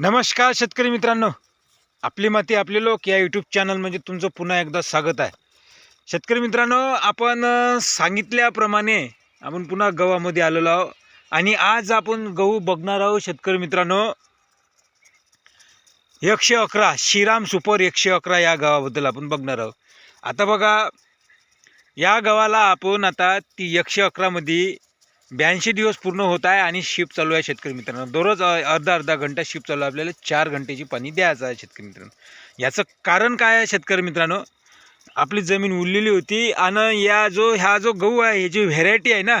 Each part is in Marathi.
नमस्कार शेतकरी मित्रांनो. आपली माती आपले लोक या यूट्यूब चॅनल म्हणजे तुमचं पुन्हा एकदा स्वागत आहे. शेतकरी मित्रांनो आपण सांगितल्याप्रमाणे आपण पुन्हा गव्हामध्ये आलेलो आहोत. आणि आज आपण गहू बघणार आहोत शेतकरी मित्रांनो. एकशे अकरा श्रीराम सुपर एकशे अकरा या गावाबद्दल आपण बघणार आहोत. आता बघा या गावाला आपण आता ती एकशे अकरामध्ये ब्याऐंशी दिवस पूर्ण होत आहे आणि शिफ्ट चालू आहे शेतकरी मित्रांनो. दररोज अर्धा अर्धा घंटा शिफ्ट चालू आहे. आपल्याला चार घंटेची पाणी द्यायचं आहे शेतकरी मित्रांनो. याचं कारण काय आहे शेतकरी मित्रांनो? आपली जमीन उरलेली होती आणि या जो ह्या जो गहू आहे ह्याची व्हेरायटी आहे ना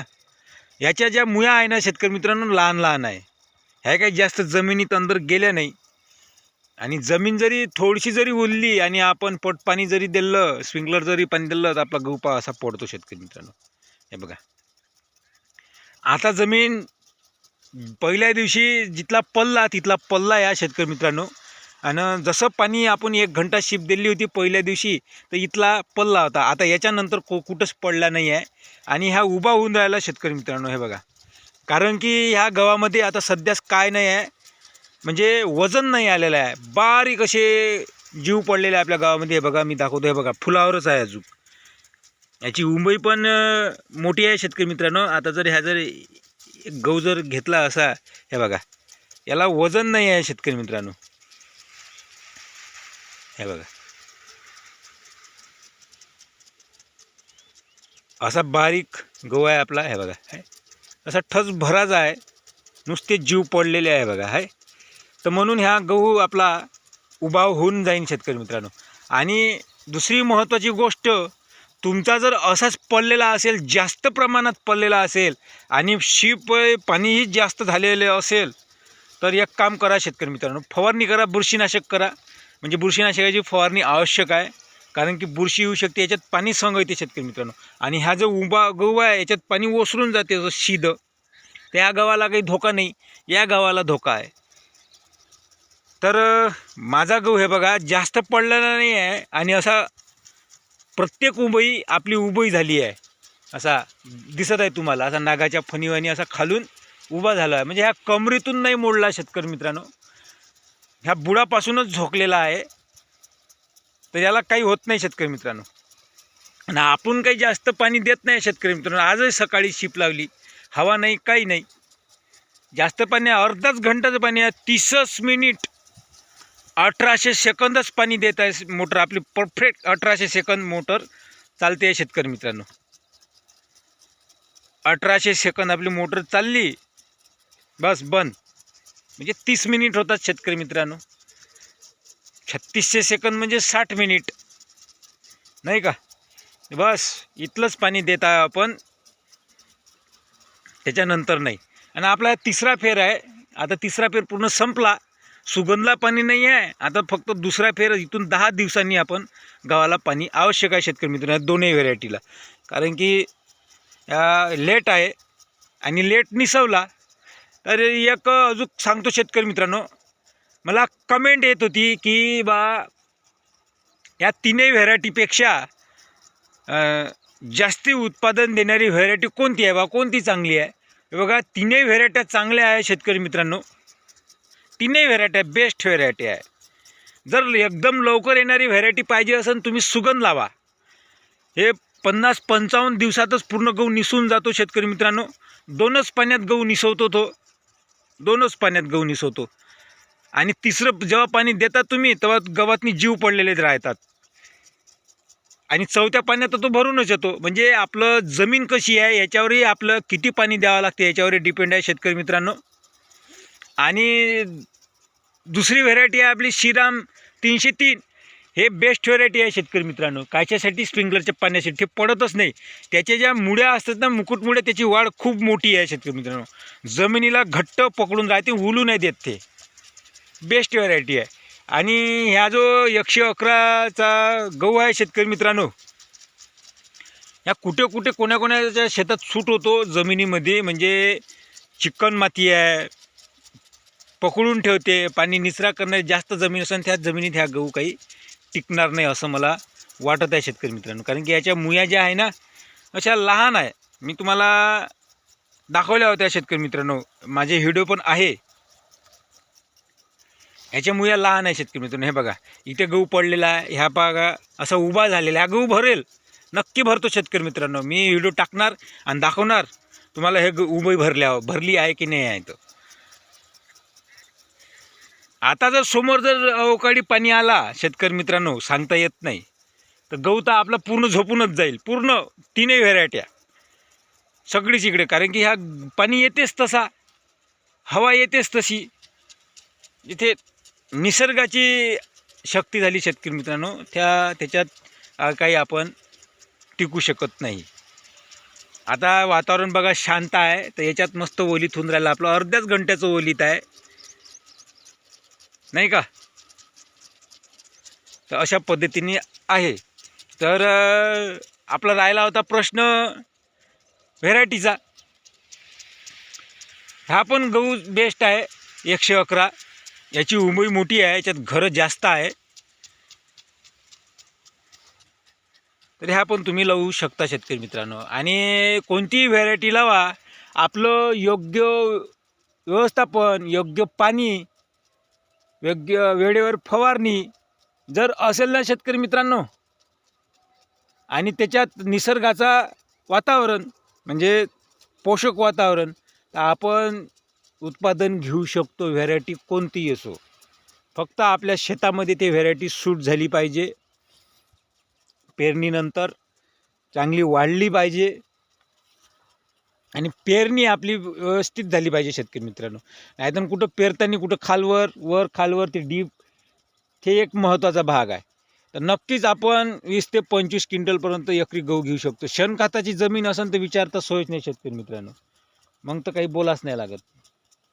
ह्याच्या ज्या मुया आहे ना शेतकरी मित्रांनो लहान लहान आहे. ह्या काही जास्त जमिनीत अंदर गेल्या नाही. आणि जमीन जरी थोडीशी जरी उरली आणि आपण पट पाणी जरी दिलं स्प्रिंकलर जरी पाणी दिलं तर आपला गहू पा असा पडतो शेतकरी मित्रांनो. हे बघा. आता जमीन पहिल्या दिवशी जिथला पल्ला तिथला पल्ला या शेतकरी मित्रांनो. आणि जसं पाणी आपण एक घंटा शिप दिली होती पहिल्या दिवशी तर इथला पल्ला होता. आता याच्यानंतर को कुठंच पडला नाही आहे आणि ह्या उभा होऊन राहिला शेतकरी मित्रांनो हे बघा. कारण की ह्या गव्हामध्ये आता सध्याच काय नाही आहे म्हणजे वजन नाही आलेलं आहे. बारीक असे जीव पडलेले आहे आपल्या गावामध्ये. हे बघा मी दाखवतो. हे बघा फुलावरच आहे अजून. याची उंबई पण मोठी आहे शेतकरी मित्रांनो. आता जर ह्या जर एक गहू जर घेतला असा हे बघा. याला वजन नाही आहे शेतकरी मित्रांनो. हे बघा. असा बारीक गहू आहे आपला हे बघा. हाय. असा ठस भराचा आहे. नुसते जीव पडलेले आहे बघा. हाय. तर म्हणून ह्या गहू आपला उभा होऊन जाईन शेतकरी मित्रांनो. आणि दुसरी महत्त्वाची गोष्ट तुमचा जर असाच पडलेला असेल जास्त प्रमाणात पडलेला असेल आणि शिप पाणीही जास्त झालेलं असेल तर एक काम करा शेतकरी मित्रांनो फवारणी करा बुरशीनाशक करा. म्हणजे बुरशीनाशकाची फवारणी आवश्यक आहे. कारण की बुरशी येऊ शकते याच्यात पाणी संग येते शेतकरी मित्रांनो. आणि हा जो उभा गहू आहे याच्यात पाणी ओसरून जाते असं शिद त्या गावाला काही धोका नाही या गावाला धोका आहे. तर माझा गहू हे बघा जास्त पडलेला नाही आहे. आणि असा प्रत्येक उभई आपली उभई झाली आहे. असा दिसत आहे तुम्हाला असा नागाच्या फणीवानी असा खालून उभा झाला आहे. म्हणजे ह्या कमरीतून नाही मोडला शेतकरी मित्रांनो. ह्या बुडापासूनच झोकलेला आहे. तर याला काही होत नाही शेतकरी मित्रांनो. आणि आपण काही जास्त पाणी देत नाही शेतकरी मित्रांनो. आजही सकाळी शिप लावली. हवा नाही काही नाही. जास्त पाणी अर्धाच घंटाचं पाणी आहे. तीसच मिनिट अठराशे सेकंदच पाणी देत आहे मोटर. आपली परफेक्ट अठराशे सेकंद मोटर चालते आहे शेतकरी मित्रांनो. अठराशे सेकंद आपली मोटर चालली. बस बंद. म्हणजे तीस मिनिट होतात शेतकरी मित्रांनो. छत्तीसशे सेकंद म्हणजे साठ मिनिट नाही का? बस इथलंच पाणी देत आहे आपण. त्याच्यानंतर नाही. आणि आपला तिसरा फेर आहे. आता तिसरा फेर पूर्ण संपला. सुगंधला पाणी नाही आहे. आता फक्त दुसरा फेर इथून दहा दिवसांनी आपण गावाला पाणी आवश्यक आहे शेतकरी मित्रांनो दोन्ही व्हेरायटीला कारण की लेट आहे आणि लेट निसवला. तर एक अजून सांगतो शेतकरी मित्रांनो मला कमेंट येत होती की बा या तीनही व्हेरायटीपेक्षा जास्ती उत्पादन देणारी व्हेरायटी कोणती आहे? बा कोणती चांगली आहे? बघा तिन्ही व्हेरायट्या चांगल्या आहे शेतकरी मित्रांनो. तीनही आहे बेस्ट व्हेरायटी आहे. जर एकदम लवकर येणारी व्हेरायटी पाहिजे असेल तुम्ही सुगंध लावा. हे पन्नास पंचावन्न दिवसातच पूर्ण गहू निसून जातो शेतकरी मित्रांनो. दोनच पाण्यात गहू निसवतो तो. दोनच पाण्यात गहू निसवतो. आणि तिसरं जेव्हा पाणी देतात तुम्ही तेव्हा गव्हातनी जीव पडलेले राहतात. आणि चौथ्या पाण्यात तर तो भरूनच येतो. म्हणजे आपलं जमीन कशी आहे याच्यावरही आपलं किती पाणी द्यावं लागते याच्यावरही डिपेंड आहे शेतकरी मित्रांनो. आणि दुसरी व्हेरायटी आहे आपली श्रीराम तीनशे तीन. हे बेस्ट व्हेरायटी आहे शेतकरी मित्रांनो. कायच्यासाठी स्प्रिंकलरच्या पाण्यासाठी ते पडतच नाही. त्याच्या ज्या मुळ्या असतात ना मुकुटमुळ्या त्याची वाढ खूप मोठी आहे शेतकरी मित्रांनो. जमिनीला घट्ट पकडून राहते उलू नाही देत ते. बेस्ट व्हेरायटी आहे. आणि ह्या जो एकशे अकराचा गहू आहे शेतकरी मित्रांनो ह्या कुठे कुठे कोणाकोणाच्या शेतात सूट होतो जमिनीमध्ये म्हणजे चिकन माती आहे पकडून ठेवते पाणी निचरा करणारी जास्त जमीन असेल त्याच जमिनीत ह्या गहू काही टिकणार नाही असं मला वाटत आहे शेतकरी मित्रांनो. कारण की याच्या मुया ज्या आहे ना अशा लहान आहे. मी तुम्हाला दाखवल्या होत्या शेतकरी मित्रांनो. माझे व्हिडिओ पण आहे. ह्याच्या मुया लहान आहे शेतकरी मित्रांनो. हे बघा इथे गहू पडलेला आहे ह्या बघा असा उभा झालेला आहे. हा गहू भरेल. नक्की भरतो शेतकरी मित्रांनो. मी व्हिडिओ टाकणार आणि दाखवणार तुम्हाला हे ग- भरल्या भरली आहे की नाही आहे तर आता जर समोर जर अवकाळी पाणी आला शेतकरी मित्रांनो सांगता येत नाही. तर गहू तर आपला पूर्ण झोपूनच जाईल. पूर्ण तीनही व्हेरायट्या. सगळीच इकडे कारण की ह्या पाणी येतेच तसा. हवा येतेच तशी. इथे निसर्गाची शक्ती झाली शेतकरी मित्रांनो. त्या त्याच्यात काही आपण टिकू शकत नाही. आता वातावरण बघा शांत आहे. तर याच्यात मस्त ओलीत होऊन राहिलं आपलं अर्ध्याच घंट्याचं ओलीत आहे. नाही का? तर अशा पद्धतीने आहे. तर आपला राहिला होता प्रश्न व्हेरायटीचा. हा पण गहू बेस्ट आहे एकशे अकरा. याची उंबई मोठी आहे याच्यात घरं जास्त आहे. तर ह्या पण तुम्ही लावू शकता शेतकरी मित्रांनो. आणि कोणतीही व्हेरायटी लावा. आपलं योग्य व्यवस्थापन योग्य पाणी योग्य वेळेवर फवारणी जर असेल ना शेतकरी मित्रांनो आणि त्याच्यात निसर्गाचा वातावरण म्हणजे पोषक वातावरण तर आपण उत्पादन घेऊ शकतो व्हेरायटी कोणतीही असो. फक्त आपल्या शेतामध्ये ते व्हेरायटी सूट झाली पाहिजे. पेरणीनंतर चांगली वाढली पाहिजे. आणि पेरणी आपली व्यवस्थित झाली पाहिजे शेतकरी मित्रांनो. नाहीतर कुठं पेरताना कुठं खालवर वर खालवर ते डीप हे एक महत्त्वाचा भाग आहे. तर नक्कीच आपण वीस ते पंचवीस क्विंटलपर्यंत एकरी गहू घेऊ शकतो. शेणखताची जमीन असेल तर विचारता सोयच नाही शेतकरी मित्रांनो. मग तर काही बोलाच नाही लागत.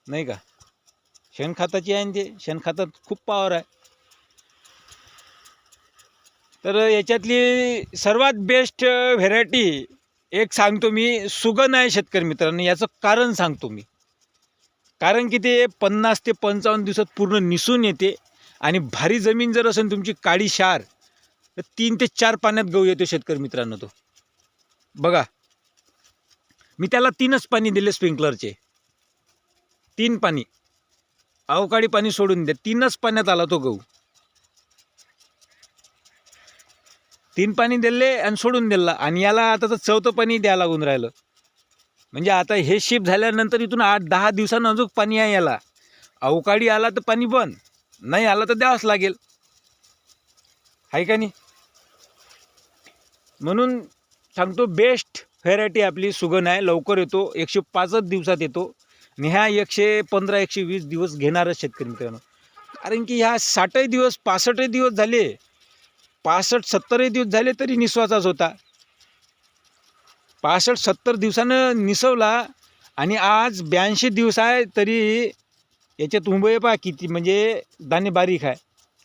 नाही का? शेणखताची आहे ते शेणखतात खूप पॉवर आहे. तर याच्यातली सर्वात बेस्ट व्हेरायटी एक सांगतो मी सुगन आहे शेतकरी मित्रांनो याचं कारण सांगतो मी. कारण की ते पन्नास ते पंचावन्न दिवसात पूर्ण निसून येते आणि भारी जमीन जर असेल तुमची काळी शार तर तीन ते चार पाण्यात गहू येतो शेतकरी मित्रांनो तो. बघा मी त्याला तीनच पाणी दिले स्प्रिंकलरचे. तीन पाणी. अवकाळी पाणी सोडून द्या तीनच पाण्यात आला तो गहू. तीन पाणी दिले आणि सोडून दिला. आणि याला आता तर चौथं पाणी द्या लागून राहिलं. म्हणजे आता हे शिप झाल्यानंतर इथून आठ दहा दिवसानं अजून पाणी आहे याला. अवकाळी आला तर पाणी बंद. नाही आला तर द्यावंच लागेल. आहे का नाही? म्हणून सांगतो बेस्ट व्हेरायटी आपली सुगन आहे. लवकर येतो. एकशे पाचच दिवसात येतो. आणि ह्या एकशे पंधरा एकशे वीस दिवस घेणारच शेतकरी मित्रांनो. कारण की ह्या साठही दिवस पासष्टही दिवस झाले पासष्ट सत्तरही दिवस झाले तरी निसवाचाच होता. पासष्ट सत्तर दिवसानं निसवला आणि आज ब्याऐंशी दिवस आहे तरी याच्यात उंबई पहा किती म्हणजे दाणे बारीक आहे.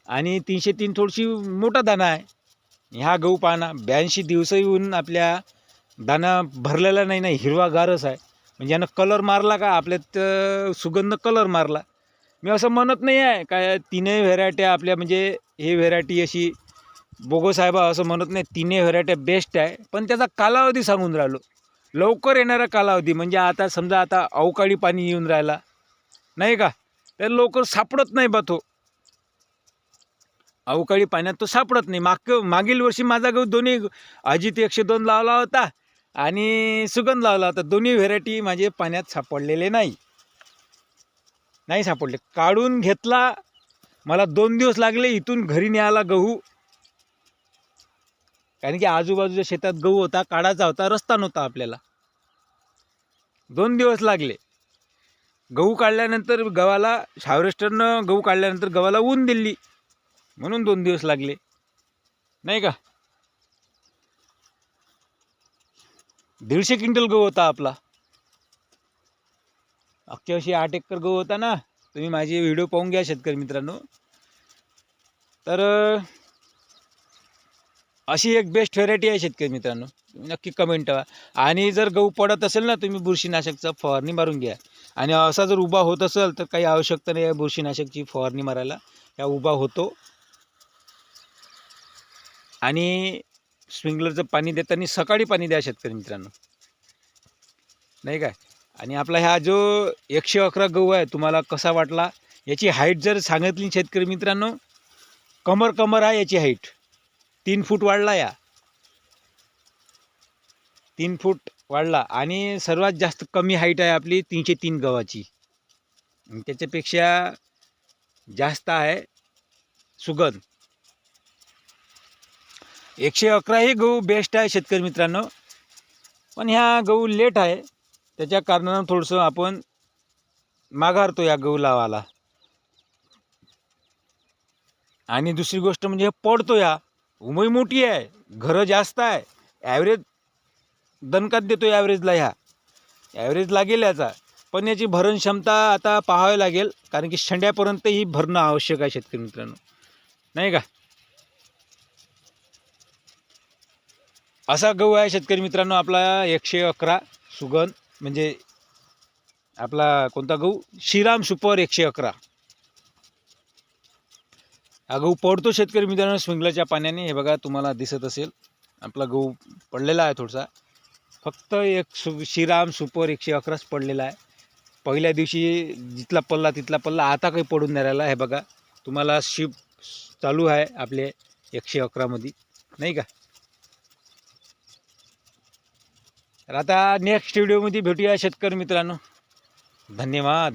आणि तीनशे तीन थोडीशी मोठा दाणा आहे. ह्या गहू पाना ब्याऐंशी दिवस येऊन आपल्या दाणा भरलेला नाही ना हिरवागारच आहे. म्हणजे यानं कलर मारला का आपल्यात सुगंध कलर मारला. मी असं म्हणत नाही आहे काय तीनही व्हेरायट्या आपल्या म्हणजे हे व्हेरायटी अशी बोगो साहेबा असं म्हणत नाही तिन्ही व्हेरायट्या बेस्ट आहे. पण त्याचा कालावधी सांगून राहिलो. लवकर येणारा कालावधी म्हणजे आता समजा आता अवकाळी पाणी येऊन राहिला. नाही का? तर लवकर सापडत नाही बा तो. अवकाळी पाण्यात तो सापडत नाही. माग मागील वर्षी माझा गहू दोन्ही अजित एकशे दोन लावला होता आणि सुगंध लावला होता. दोन्ही व्हेरायटी माझे पाण्यात सापडलेले नाही. नाही सापडले. काढून घेतला. मला दोन दिवस लागले इथून घरी न्यायला गहू. कारण की आजूबाजूच्या शेतात गहू होता काढायचा होता रस्ता नव्हता आपल्याला. दोन दिवस लागले. गहू काढल्यानंतर गव्हाला हार्वेस्टरनं गहू काढल्यानंतर गव्हाला ऊन दिली म्हणून दोन दिवस लागले. नाही का? दीडशे क्विंटल गहू होता आपला. अख्ख्या आठ एकर गहू होता ना? तुम्ही माझे व्हिडिओ पाहून घ्या शेतकरी मित्रांनो. तर अशी एक बेस्ट व्हेरायटी आहे शेतकरी मित्रांनो. नक्की कमेंट आणि जर गहू पडत असेल ना तुम्ही बुरशीनाशकचा फवारणी मारून घ्या. आणि असा जर उभा होत असेल तर काही आवश्यकता नाही आहे बुरशीनाशकची फवारणी मारायला. या उभा होतो. आणि स्प्रिंकलरचं पाणी देताना सकाळी पाणी द्या शेतकरी मित्रांनो. नाही काय? आणि आपला ह्या जो एकशे अकरा गहू आहे तुम्हाला कसा वाटला? याची हाईट जर सांगितली शेतकरी मित्रांनो कमर कमर आहे याची हाईट तीन फूट वाढला या. तीन फूट वाढला आणि सर्वात जास्त कमी हाईट आहे आपली तीनशे तीन गव्हाची त्याच्यापेक्षा जास्त आहे सुगंध. एकशे अकरा हे गहू बेस्ट आहे शेतकरी मित्रांनो. पण ह्या गहू लेट आहे. त्याच्या कारणानं थोडंसं आपण माघारतो या गहू लावाला आणि दुसरी गोष्ट म्हणजे हे पडतो या. उमई मोठी आहे घरं जास्त आहे. ॲव्हरेज दणकात देतो ॲव्हरेजला ह्या. ॲव्हरेज लागेल याचा. पण याची भरण क्षमता आता पाहावी लागेल कारण की शेंड्यापर्यंत ही भरणं आवश्यक आहे शेतकरी मित्रांनो. नाही का? असा गहू आहे शेतकरी मित्रांनो आपला एकशे अकरा सुगंध म्हणजे आपला कोणता गहू? श्रीराम सुपर एकशे अकरा. गहू पडतो शेतकरी मित्रांनो स्प्रिंकलरच्या पाण्याने. हे बघा तुम्हाला दिसत असेल. आपला गहू पडलेला आहे थोडासा. फक्त एक सु श्रीराम सुपर एकशे अकराच पडलेला आहे. पहिल्या दिवशी जिथला पल्ला तिथला पल्ला आता काही पडून नाही राहिला. हे बघा तुम्हाला शिप चालू आहे आपले एकशे अकरामध्ये नाही का? तर आता नेक्स्ट व्हिडिओमध्ये भेटूया शेतकरी मित्रांनो. धन्यवाद.